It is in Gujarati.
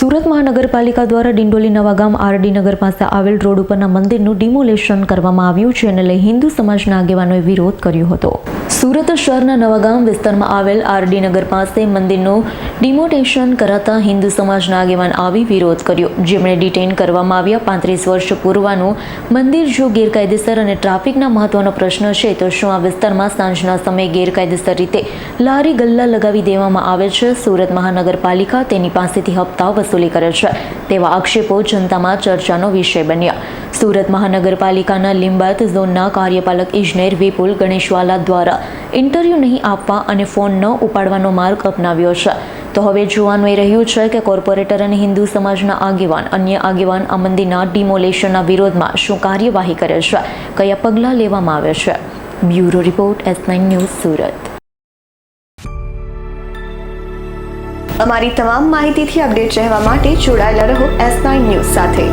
સુરત મહાનગરપાલિકા દ્વારા ડિંડોલી નવાગામ આરડી નગર પાસે આવેલ રોડ ઉપરના મંદિરનું ડિમોલેશન કરવામાં આવ્યું છે અને લઈ હિન્દુ સમાજના આગેવાનોએ વિરોધ કર્યો હતો. સુરત શહેરના નવાગામ વિસ્તારમાં આવેલ આરડી નગર પાસે મંદિરનું ડિમોટેશન કરાતા હિન્દુ સમાજના આગેવાન આવી વિરોધ કર્યો. જેમણે ડિટેઇન કરવામાં આવ્યા પાંત્રીસ વર્ષ પૂર્વનું મંદિર જો ગેરકાયદેસર અને ટ્રાફિકના મહત્વનો પ્રશ્ન છે, તો શું આ વિસ્તારમાં સાંજના સમયે ગેરકાયદેસર રીતે લારી ગલ્લા લગાવી દેવામાં આવે છે? સુરત મહાનગરપાલિકા તેની પાસેથી હપ્તા વસૂલી કરે છે. તેવા આક્ષેપો જનતામાં ચર્ચાનો વિષય બન્યા. સુરત મહાનગરપાલિકાના લિંબાયત ઝોનના કાર્યપાલક ઇજનેર વિપુલ ગણેશવાલા દ્વારા ઇન્ટરવ્યૂ નહીં આપવા અને ફોન ન ઉપાડવાનો માર્ગ અપનાવ્યો છે. તો હવે જોવાનું એ રહ્યું છે કે કોર્પોરેટર અને હિન્દુ સમાજના આગેવાન, અન્ય આગેવાન આ મંદિરના ડિમોલેશનના વિરોધમાં શું કાર્યવાહી કરે છે? કયા પગલાં લેવામાં આવે છે? Bureau report, S nine news, Surat. અમારી તમામ માહિતીથી અપડેટ રહેવા માટે જોડાયેલા રહો એસ નાઇન ન્યૂઝ સાથે.